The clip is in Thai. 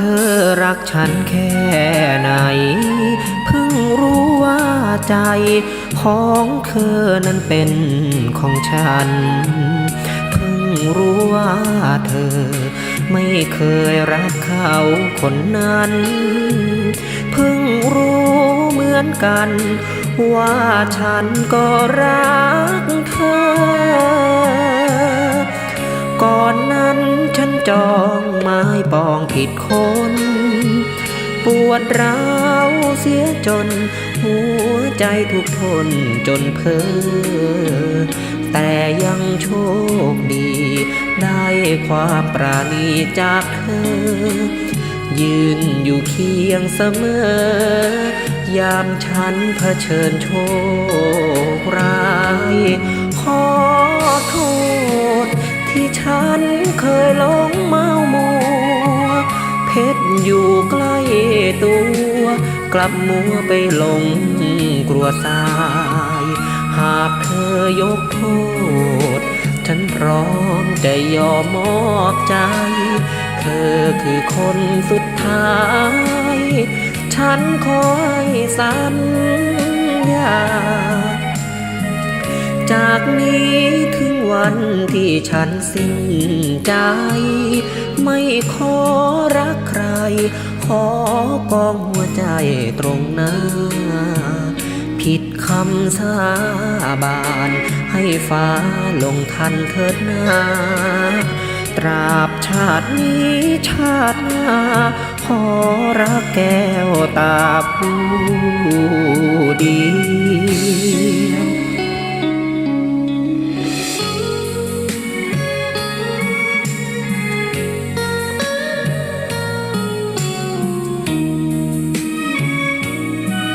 อรักฉันแค่ไหน เพิ่งรู้ว่าใจของเธอนั้นเป็นของฉัน เพิ่งรู้ว่าเธอ ไม่เคยรักเขาคนนั้น เพิ่งรู้เหมือนกัน ว่าฉันก็รักเธอ ก่อนนั้นฉันจองไม้ปองผิดคน ปวดร้าวเสียจน หัวใจทุกทนจนเพ้อแต่ยังโชคดี ได้ความปราณีจากเธอ ยืนอยู่เคียงเสมอ ยามฉันเผชิญโชคร้าย ที่ฉันเคยหลงเมามัว เพชรอยู่ใกล้ตัว กลับมัวไปหลงกลัวสาย หากเธอยกโทษ ฉันพร้อมจะยอมมอบใจ เธอคือคนสุดท้าย ฉันคอยสัญ จากนี้ถึงวันที่ฉันสิ้นใจ ไม่ขอรักใคร ขอกองหัวใจตรงหน้า ผิดคำสาบาน ให้ฟ้าลงทันเถิดนาตราบชาตินี้ชาติหน้า ขอรักแก้วตาผู้ดี